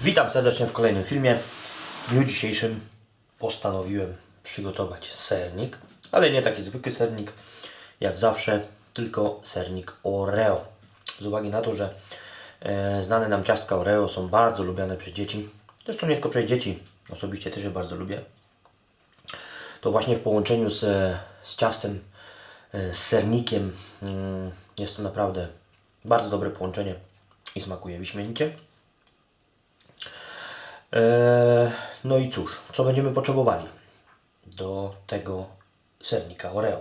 Witam serdecznie w kolejnym filmie. W dniu dzisiejszym postanowiłem przygotować sernik, ale nie taki zwykły sernik jak zawsze, tylko sernik Oreo. Z uwagi na to, że e, znane nam ciastka Oreo są bardzo lubiane przez dzieci, zresztą nie tylko przez dzieci, osobiście też je bardzo lubię, to właśnie w połączeniu z, z ciastem, e, z sernikiem mm, jest to naprawdę bardzo dobre połączenie i smakuje wyśmienicie. Eee, no i cóż, co będziemy potrzebowali do tego sernika Oreo?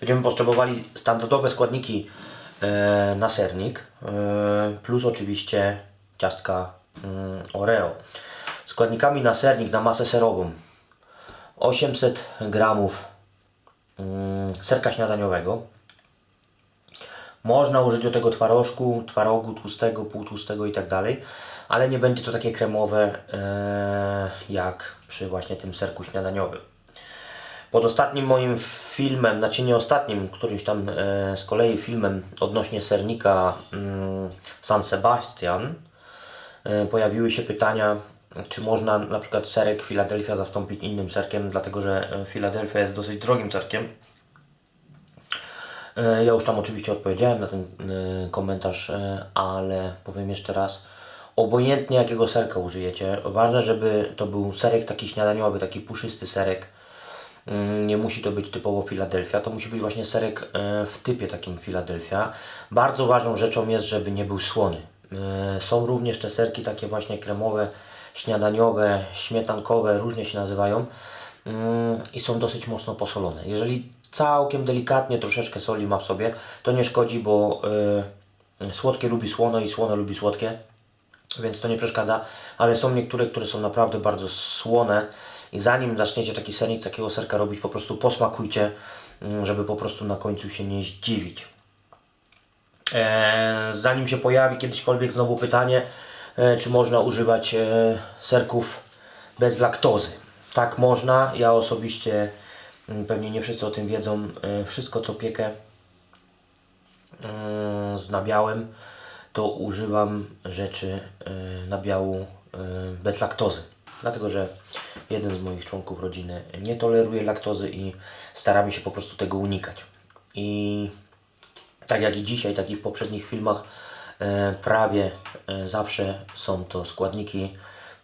Będziemy potrzebowali standardowe składniki e, na sernik, e, plus oczywiście ciastka mm, Oreo. Składnikami na sernik, na masę serową 800 gramów mm, serka śniadaniowego, można użyć do tego twarożku, twarogu tłustego, półtłustego i tak ale nie będzie to takie kremowe e, jak przy właśnie tym serku śniadaniowym. Pod ostatnim moim filmem, znaczy nie ostatnim, którymś tam e, z kolei filmem odnośnie sernika mm, San Sebastian e, pojawiły się pytania, czy można na przykład serek Philadelphia zastąpić innym serkiem, dlatego że Philadelphia jest dosyć drogim serkiem. Ja już tam oczywiście odpowiedziałem na ten komentarz, ale powiem jeszcze raz. Obojętnie jakiego serka użyjecie, ważne, żeby to był serek taki śniadaniowy, taki puszysty serek. Mm, Nie musi to być typowo Philadelphia, to musi być właśnie serek e, w typie takim Philadelphia. Bardzo ważną rzeczą jest, żeby nie był słony. E, Są również te serki takie właśnie kremowe, śniadaniowe, śmietankowe, różnie się nazywają mm, i są dosyć mocno posolone. Jeżeli całkiem delikatnie troszeczkę soli ma w sobie, to nie szkodzi, bo y, słodkie lubi słono i słono lubi słodkie, więc to nie przeszkadza, ale są niektóre, które są naprawdę bardzo słone i zanim zaczniecie taki sernik, takiego serka robić, po prostu posmakujcie, mm, żeby po prostu na końcu się nie zdziwić. E, zanim się pojawi kiedyśkolwiek znowu pytanie, e, czy można używać e, serków bez laktozy. Tak można. Ja osobiście, mm, pewnie nie wszyscy o tym wiedzą, wszystko co piekę e, z nabiałem, to używam rzeczy e, nabiału e, bez laktozy. Dlatego, że jeden z moich członków rodziny nie toleruje laktozy i staramy się po prostu tego unikać. I tak jak i dzisiaj, tak i w poprzednich filmach, e, prawie zawsze są to składniki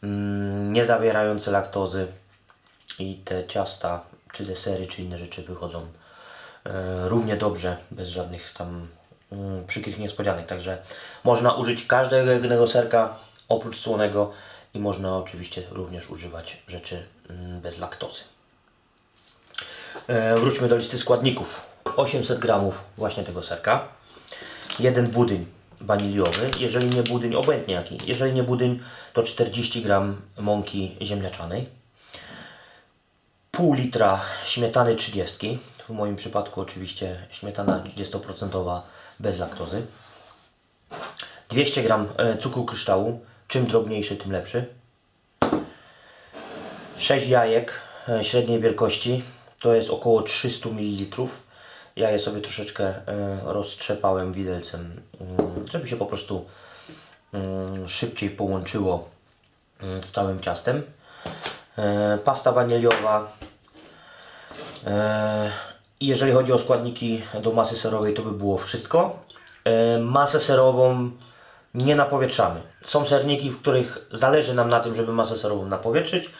mm, nie zawierające laktozy i te ciasta, czy desery, czy inne rzeczy wychodzą równie dobrze, bez żadnych tam przykrych niespodzianek. Także można użyć każdego jednego serka oprócz słonego i można oczywiście również używać rzeczy mm, bez laktozy. E, wróćmy do listy składników. 800 gramów właśnie tego serka. Jeden budyń waniliowy, jeżeli nie budyń, obojętnie jaki. Jeżeli nie budyń, to 40 gram mąki ziemniaczanej. Pół litra śmietany 30. W moim przypadku oczywiście śmietana 30% bez laktozy. 200 gram e, cukru kryształu. Czym drobniejszy, tym lepszy. 6 jajek e, średniej wielkości, to jest około 300 ml. Ja je sobie troszeczkę e, roztrzepałem widelcem, mm, żeby się po prostu mm, szybciej połączyło mm, z całym ciastem. Pasta waniliowa. Jeżeli chodzi o składniki do masy serowej, to by było wszystko. E, Masę serową nie napowietrzamy. Są serniki, w których zależy nam na tym, żeby masę serową napowietrzyć.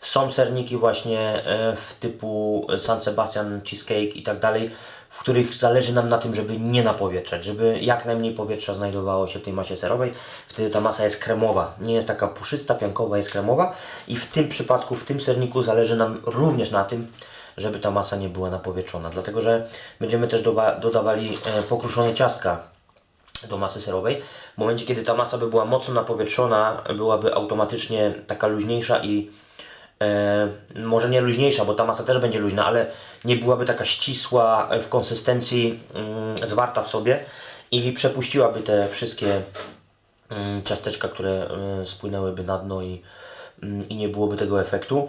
Są serniki właśnie e, w typu San Sebastian, Cheesecake i tak dalej, w których zależy nam na tym, żeby nie napowietrzać, żeby jak najmniej powietrza znajdowało się w tej masie serowej. Wtedy ta masa jest kremowa, nie jest taka puszysta, piankowa, jest kremowa. I w tym przypadku, w tym serniku zależy nam również na tym, żeby ta masa nie była napowietrzona. Dlatego, że będziemy też dodawali e, pokruszone ciastka do masy serowej. W momencie, kiedy ta masa by była mocno napowietrzona, byłaby automatycznie taka luźniejsza i e, może nie luźniejsza, bo ta masa też będzie luźna, ale nie byłaby taka ścisła w konsystencji, mm, zwarta w sobie i przepuściłaby te wszystkie mm, ciasteczka, które y, spłynęłyby na dno i, mm, i nie byłoby tego efektu.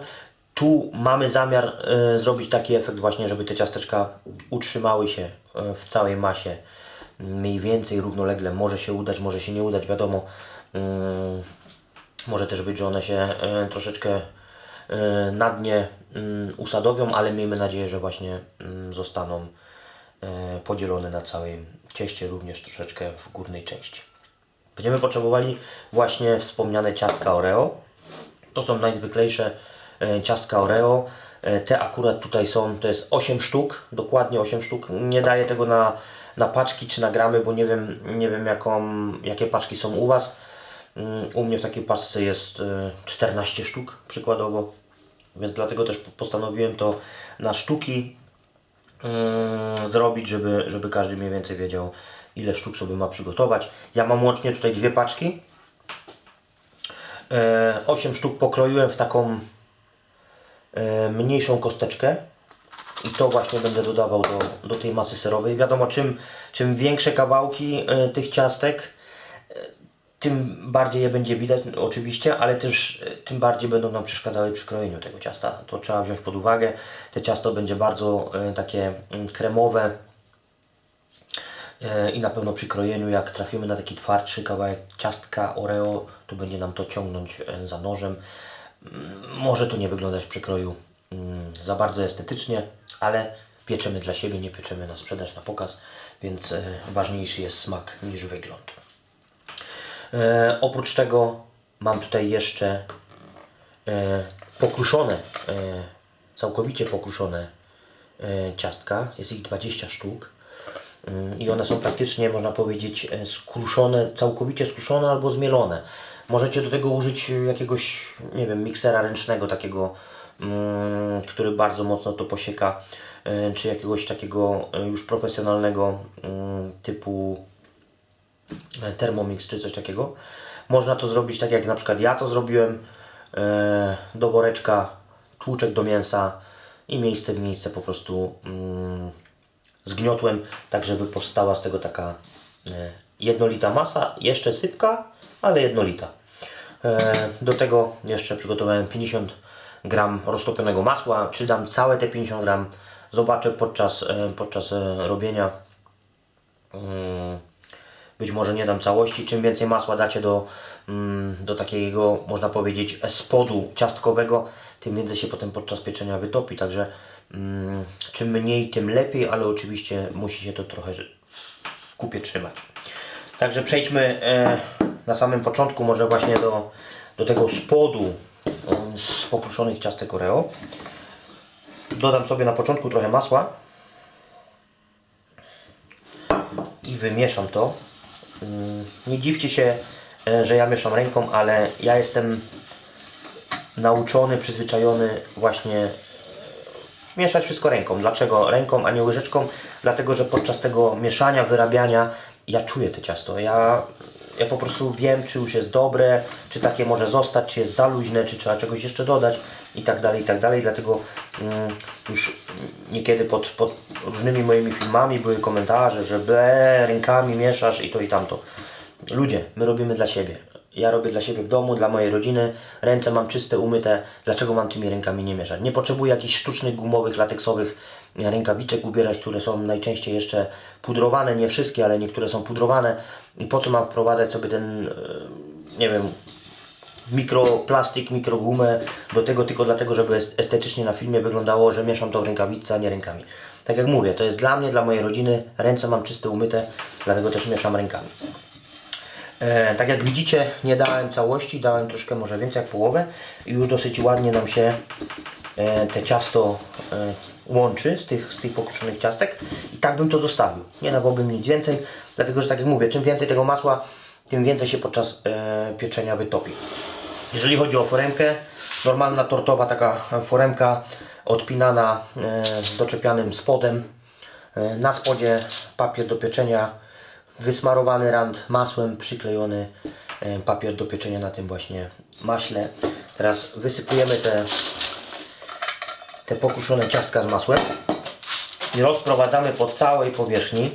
Tu mamy zamiar y, zrobić taki efekt właśnie, żeby te ciasteczka utrzymały się y, w całej masie mniej więcej równolegle. Może się udać, może się nie udać, wiadomo. Mm, może też być, że one się e, troszeczkę e, na dnie mm, usadowią, ale miejmy nadzieję, że właśnie mm, zostaną e, podzielone na całym cieście, również troszeczkę w górnej części. Będziemy potrzebowali właśnie wspomniane ciastka Oreo. To są najzwyklejsze e, ciastka Oreo. E, Te akurat tutaj są, to jest 8 sztuk, dokładnie 8 sztuk. Nie daję tego na, na paczki czy na gramy, bo nie wiem, nie wiem jaką, jakie paczki są u Was. Mm, U mnie w takiej paczce jest e, 14 sztuk przykładowo, więc dlatego też postanowiłem to na sztuki mm, zrobić, żeby, żeby każdy mniej więcej wiedział ile sztuk sobie ma przygotować. Ja mam łącznie tutaj dwie paczki. E, 8 sztuk pokroiłem w taką e, mniejszą kosteczkę i to właśnie będę dodawał do, do tej masy serowej. Wiadomo, czym, czym większe kawałki e, tych ciastek, e, tym bardziej je będzie widać oczywiście, ale też e, tym bardziej będą nam przeszkadzały przy krojeniu tego ciasta. To trzeba wziąć pod uwagę. Te ciasto będzie bardzo e, takie mm, kremowe, E, i na pewno przy krojeniu, jak trafimy na taki twardszy kawałek ciastka Oreo, to będzie nam to ciągnąć e, za nożem. Może to nie wyglądać przy kroju mm, za bardzo estetycznie, ale pieczemy dla siebie, nie pieczemy na sprzedaż, na pokaz, więc e, ważniejszy jest smak niż wygląd. E, oprócz tego mam tutaj jeszcze e, pokruszone, całkowicie pokruszone ciastka. Jest ich 20 sztuk. Mm, I one są praktycznie, można powiedzieć, skruszone, całkowicie skruszone albo zmielone. Możecie do tego użyć jakiegoś, nie wiem, miksera ręcznego takiego, mm, który bardzo mocno to posieka, e, czy jakiegoś takiego e, już profesjonalnego mm, typu e, Thermomix czy coś takiego. Można to zrobić tak jak na przykład ja to zrobiłem e, do woreczka, tłuczek do mięsa i miejsce w miejsce po prostu mm, zgniotłem, tak żeby powstała z tego taka e, jednolita masa, jeszcze sypka, ale jednolita. E, do tego jeszcze przygotowałem 50 gram roztopionego masła, czy dam całe te 50 gram, zobaczę podczas, e, podczas e, robienia. Mm, być może nie dam całości. Czym więcej masła dacie do, mm, do takiego, można powiedzieć, spodu ciastkowego, tym więcej się potem podczas pieczenia wytopi. Także mm, czym mniej, tym lepiej, ale oczywiście musi się to trochę w kupie trzymać. Także przejdźmy na samym początku może właśnie do, do tego spodu z pokruszonych ciastek Oreo. Dodam sobie na początku trochę masła i wymieszam to. Nie dziwcie się, e, że ja mieszam ręką, ale ja jestem nauczony, przyzwyczajony właśnie mieszać wszystko ręką. Dlaczego ręką, a nie łyżeczką? Dlatego, że podczas tego mieszania, wyrabiania ja czuję to ciasto. Ja, ja po prostu wiem, czy już jest dobre, czy takie może zostać, czy jest za luźne, czy trzeba czegoś jeszcze dodać i tak dalej, i tak dalej. Dlatego mm, już niekiedy pod, pod różnymi moimi filmami były komentarze, że ble, rękami mieszasz i to i tamto. Ludzie, my robimy dla siebie. Ja robię dla siebie w domu, dla mojej rodziny. Ręce mam czyste, umyte. Dlaczego mam tymi rękami nie mieszać? Nie potrzebuję jakichś sztucznych, gumowych, lateksowych rękawiczek ubierać, które są najczęściej jeszcze pudrowane. Nie wszystkie, ale niektóre są pudrowane. I po co mam wprowadzać sobie ten, e, nie wiem, mikroplastik, mikrogumę do tego tylko dlatego, żeby est- estetycznie na filmie wyglądało, że mieszam to w rękawiczce, a nie rękami. Tak jak mówię, to jest dla mnie, dla mojej rodziny. Ręce mam czyste, umyte, dlatego też mieszam rękami. E, tak jak widzicie, nie dałem całości, dałem troszkę może więcej jak połowę i już dosyć ładnie nam się e, te ciasto e, łączy z tych, z tych pokruszonych ciastek i tak bym to zostawił. Nie dawałbym nic więcej, dlatego że tak jak mówię, czym więcej tego masła, tym więcej się podczas e, pieczenia wytopi. Jeżeli chodzi o foremkę, normalna tortowa taka foremka odpinana e, doczepianym spodem. E, Na spodzie papier do pieczenia, wysmarowany rand masłem, przyklejony e, papier do pieczenia na tym właśnie maśle. Teraz wysypujemy te, te pokuszone ciastka z masłem i rozprowadzamy po całej powierzchni.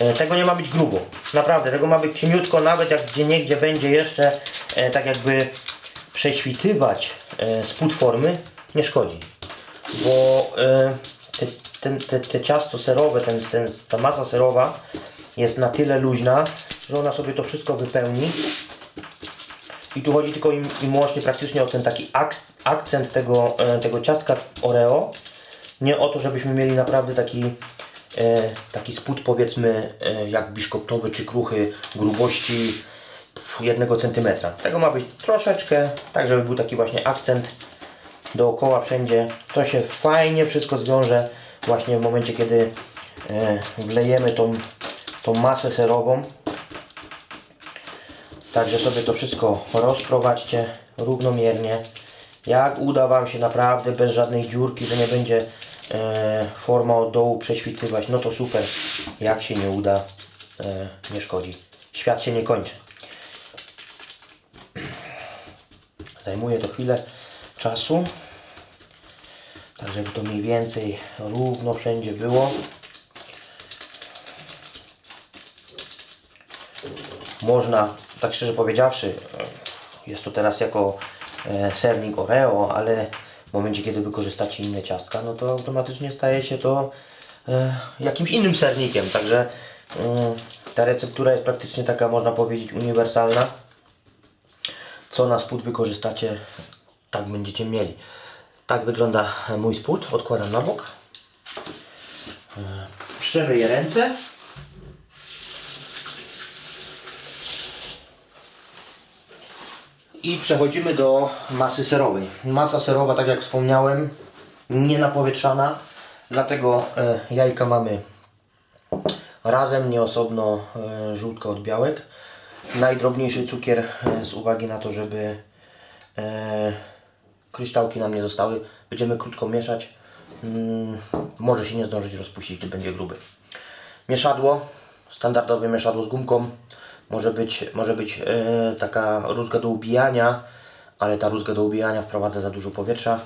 E, Tego nie ma być grubo. Naprawdę, tego ma być cieniutko, nawet jak gdzie niegdzie będzie jeszcze e, tak jakby prześwitywać e, spód formy, nie szkodzi. Bo te, ten, te, te ciasto serowe, ten, ten, ta masa serowa jest na tyle luźna, że ona sobie to wszystko wypełni I tu chodzi tylko im, im łącznie praktycznie o ten taki ak- akcent tego, e, tego ciastka Oreo. Nie o to, żebyśmy mieli naprawdę taki, e, taki spód powiedzmy e, jak biszkoptowy czy kruchy grubości jednego centymetra. Tego ma być troszeczkę, tak żeby był taki właśnie akcent dookoła wszędzie. To się fajnie wszystko zwiąże właśnie w momencie, kiedy e, wlejemy tą, tą masę serową. Także sobie to wszystko rozprowadźcie równomiernie. Jak uda Wam się naprawdę bez żadnej dziurki, że nie będzie e, forma od dołu prześwitywać, no to super. Jak się nie uda, e, nie szkodzi. Świat się nie kończy. Zajmuje to chwilę czasu. Tak, żeby to mniej więcej równo wszędzie było. Można, tak szczerze powiedziawszy, jest to teraz jako e, sernik Oreo, ale w momencie, kiedy wykorzystacie inne ciastka, no to automatycznie staje się to e, jakimś innym sernikiem. Także mm, ta receptura jest praktycznie taka, można powiedzieć, uniwersalna. Co na spód wykorzystacie, tak będziecie mieli. Tak wygląda mój spód. Odkładam na bok. E, Przemyję ręce. I przechodzimy do masy serowej. Masa serowa, tak jak wspomniałem, nie napowietrzana, dlatego e, jajka mamy razem, nie osobno e, żółtka od białek. Najdrobniejszy cukier e, z uwagi na to, żeby kryształki nam nie zostały. Będziemy krótko mieszać. Mm, może się nie zdążyć rozpuścić, gdy będzie gruby. Mieszadło, standardowe mieszadło z gumką. Może być, może być e, taka rózga do ubijania, ale ta rózga do ubijania wprowadza za dużo powietrza,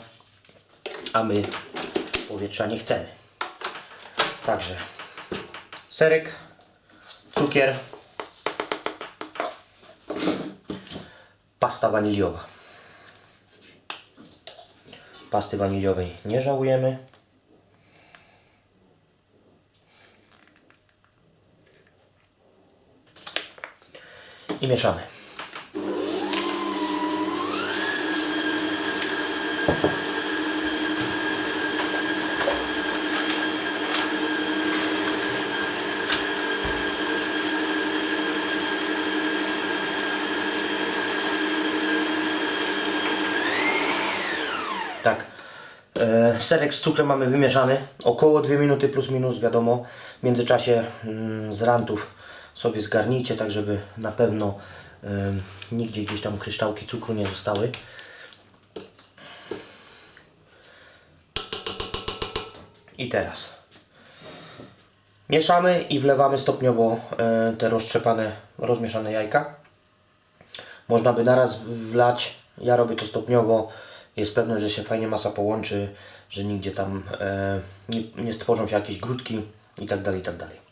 a my powietrza nie chcemy. Także serek, cukier, pasta waniliowa. Pasty waniliowej nie żałujemy. I mieszamy. Tak. E, serek z cukrem mamy wymieszany. Około 2 minuty plus minus, wiadomo. W międzyczasie mm, z rantów sobie zgarnijcie, tak żeby na pewno em, nigdzie gdzieś tam kryształki cukru nie zostały. I teraz mieszamy i wlewamy stopniowo e, te roztrzepane, rozmieszane jajka. Można by naraz wlać. Ja robię to stopniowo. Jest pewne, że się fajnie masa połączy, że nigdzie tam e, nie, nie stworzą się jakieś grudki i tak dalej, i tak dalej.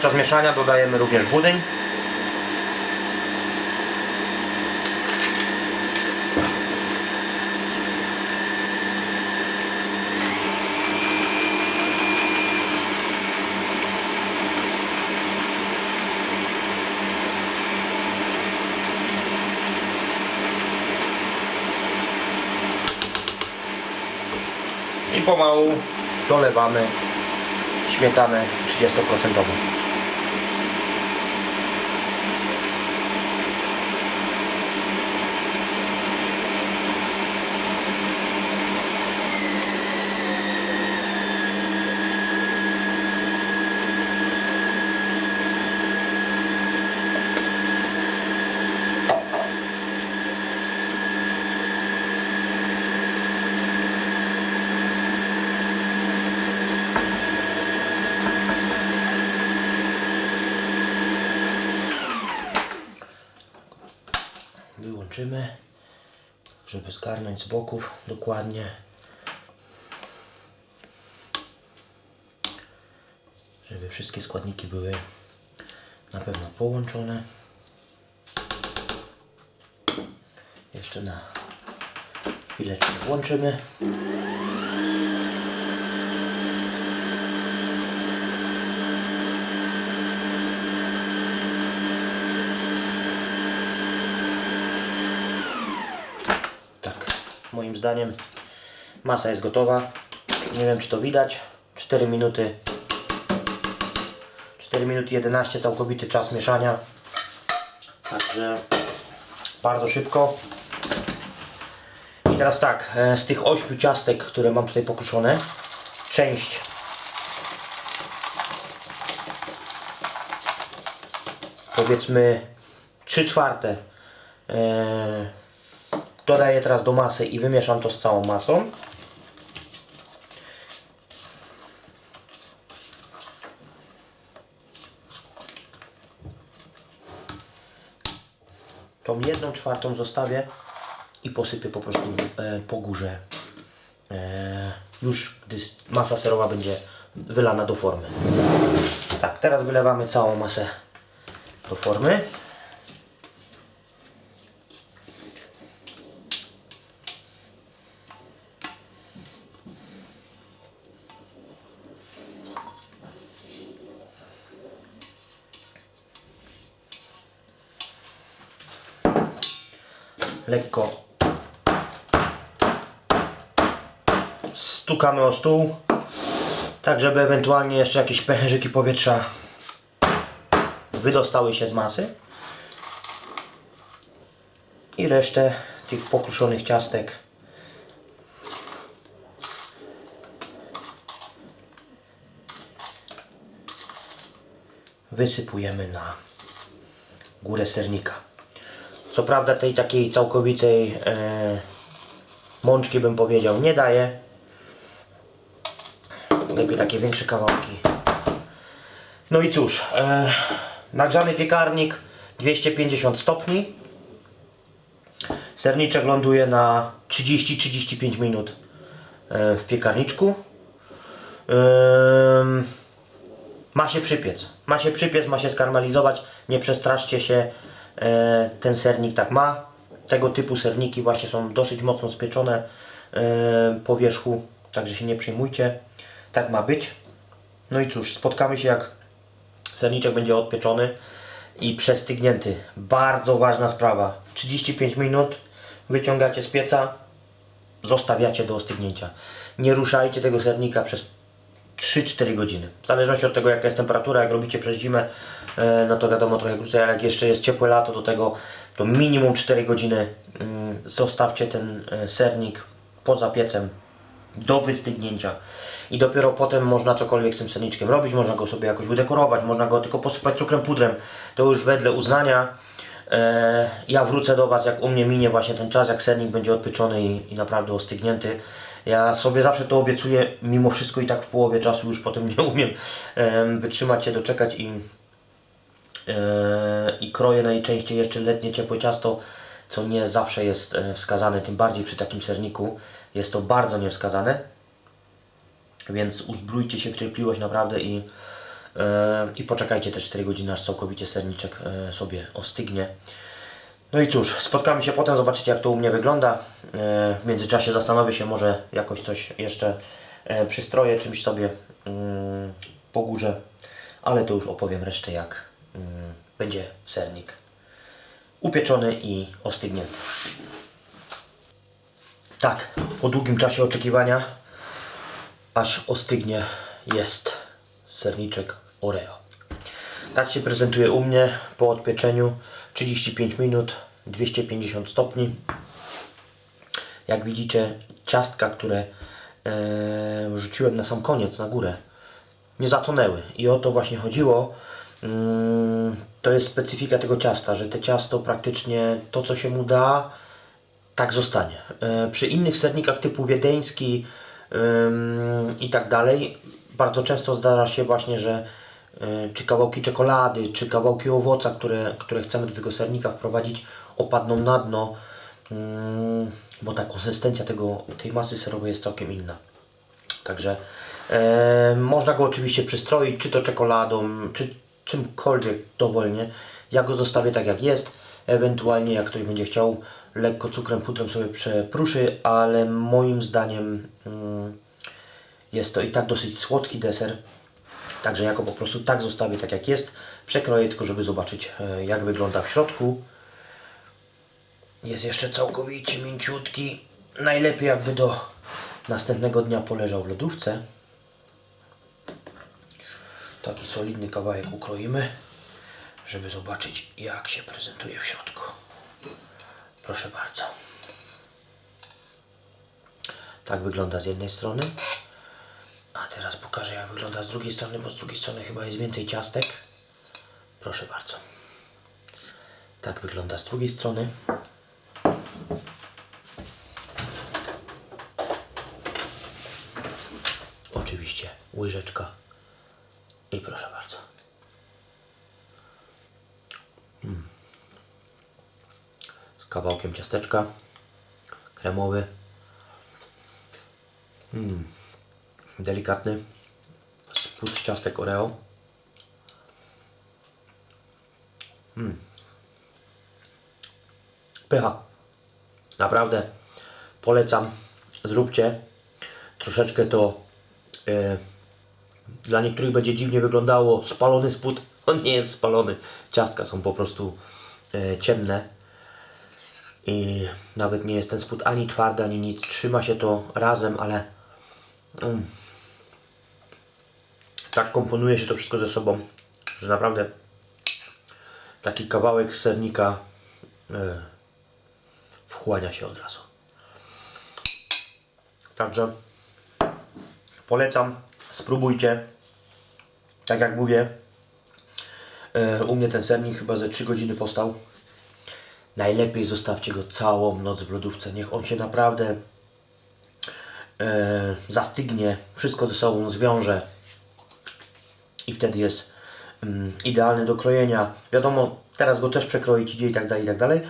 Podczas mieszania dodajemy również budyń. I pomału dolewamy śmietanę 30%. Łączymy, żeby zgarnąć z boków dokładnie. Żeby wszystkie składniki były na pewno połączone. Jeszcze na chwileczkę włączymy. Tak, moim zdaniem masa jest gotowa. Nie wiem czy to widać. 4 minuty 4 minuty 11 całkowity czas mieszania. Także bardzo szybko. I teraz tak, e, z tych 8 ciastek, które mam tutaj pokruszone, część powiedzmy 3 czwarte e, dodaję teraz do masy i wymieszam to z całą masą. Tą jedną czwartą zostawię i posypię po prostu e, po górze. E, już gdy masa serowa będzie wylana do formy. Tak, teraz wylewamy całą masę do formy. lekko stukamy o stół, tak żeby ewentualnie jeszcze jakieś pęcherzyki powietrza wydostały się z masy. I resztę tych pokruszonych ciastek wysypujemy na górę sernika. Co prawda tej takiej całkowitej e, mączki bym powiedział nie daje. Lepiej takie większe kawałki. No i cóż, e, nagrzany piekarnik 250 stopni. Serniczek ląduje na 30-35 minut e, w piekarniczku. Ma się przypiec. Ma się przypiec, ma się skarmelizować. Nie przestraszcie się. E, ten sernik tak ma. Tego typu serniki właśnie są dosyć mocno spieczone e, po wierzchu. Także się nie przejmujcie. Tak ma być. No i cóż, spotkamy się jak serniczek będzie odpieczony i przestygnięty. Bardzo ważna sprawa. 35 minut wyciągacie z pieca, zostawiacie do ostygnięcia. Nie ruszajcie tego sernika przez 3-4 godziny. W zależności od tego jaka jest temperatura, jak robicie przez zimę, e, no to wiadomo trochę krócej, ale jak jeszcze jest ciepłe lato do tego, to minimum 4 godziny mm, zostawcie ten e, sernik poza piecem do wystygnięcia. I dopiero potem można cokolwiek z tym serniczkiem robić, można go sobie jakoś udekorować, można go tylko posypać cukrem pudrem. To już wedle uznania. E, ja wrócę do Was, jak u mnie minie właśnie ten czas, jak sernik będzie odpieczony i, i naprawdę ostygnięty. Ja sobie zawsze to obiecuję, mimo wszystko i tak w połowie czasu już potem nie umiem em, wytrzymać się, doczekać i, e, i kroję najczęściej jeszcze letnie ciepłe ciasto, co nie zawsze jest e, wskazane, tym bardziej przy takim serniku jest to bardzo niewskazane. Więc uzbrójcie się w cierpliwość naprawdę i, e, i poczekajcie te 4 godziny, aż całkowicie serniczek e, sobie ostygnie. No i cóż, spotkamy się potem, zobaczycie jak to u mnie wygląda. E, w międzyczasie zastanowię się, może jakoś coś jeszcze e, przystroję czymś sobie mm, po górze, ale to już opowiem resztę jak mm, będzie sernik upieczony i ostygnięty. Tak, po długim czasie oczekiwania, aż ostygnie, jest serniczek Oreo. Tak się prezentuje u mnie po odpieczeniu. 35 minut 250 stopni. Jak widzicie ciastka, które rzuciłem na sam koniec, na górę nie zatonęły. I o to właśnie chodziło. Mm, to jest specyfika tego ciasta, że te ciasto praktycznie to co się mu da tak zostanie. E, Przy innych sernikach typu wiedeński i tak dalej, bardzo często zdarza się właśnie, że y, czy kawałki czekolady, czy kawałki owoca, które, które chcemy do tego sernika wprowadzić, opadną na dno Mm, bo ta konsystencja tego, tej masy serowej jest całkiem inna. Także e, można go oczywiście przystroić, czy to czekoladą, czy czymkolwiek dowolnie. Ja go zostawię tak jak jest. Ewentualnie jak ktoś będzie chciał, lekko cukrem, pudrem sobie przepruszy, ale moim zdaniem mm, jest to i tak dosyć słodki deser. Także ja go po prostu tak zostawię tak jak jest. Przekroję tylko, żeby zobaczyć e, jak wygląda w środku. Jest jeszcze całkowicie mięciutki. Najlepiej jakby do następnego dnia poleżał w lodówce. Taki solidny kawałek ukroimy, żeby zobaczyć jak się prezentuje w środku. Proszę bardzo. Tak wygląda z jednej strony. A teraz pokażę jak wygląda z drugiej strony, bo z drugiej strony chyba jest więcej ciastek. Proszę bardzo. Tak wygląda z drugiej strony. Oczywiście łyżeczka. I proszę bardzo. Mm. Z ciasteczka. Kremowy. Mm. Delikatny. Spód z ciastek Oreo. Mm. Pycha. Naprawdę polecam. Zróbcie. Troszeczkę to e, dla niektórych będzie dziwnie wyglądało. Spalony spód. On nie jest spalony. Ciastka są po prostu e, ciemne. I nawet nie jest ten spód ani twardy, ani nic. Trzyma się to razem, ale mm, tak komponuje się to wszystko ze sobą, że naprawdę taki kawałek sernika e, wchłania się od razu. Także polecam, spróbujcie. Tak jak mówię, e, u mnie ten sernik chyba ze 3 godziny postał. Najlepiej zostawcie go całą noc w lodówce. Niech on się naprawdę e, zastygnie, wszystko ze sobą zwiąże i wtedy jest mm, idealny do krojenia. Wiadomo, teraz go też przekroić idzie i tak dalej, i tak dalej,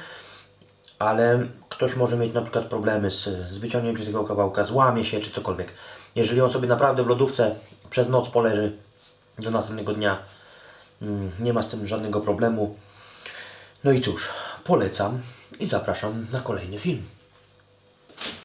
ale ktoś może mieć na przykład problemy z, z wyciągnięciem tego kawałka, złamie się czy cokolwiek. Jeżeli on sobie naprawdę w lodówce przez noc poleży do następnego dnia, mm, nie ma z tym żadnego problemu. No i cóż, polecam i zapraszam na kolejny film.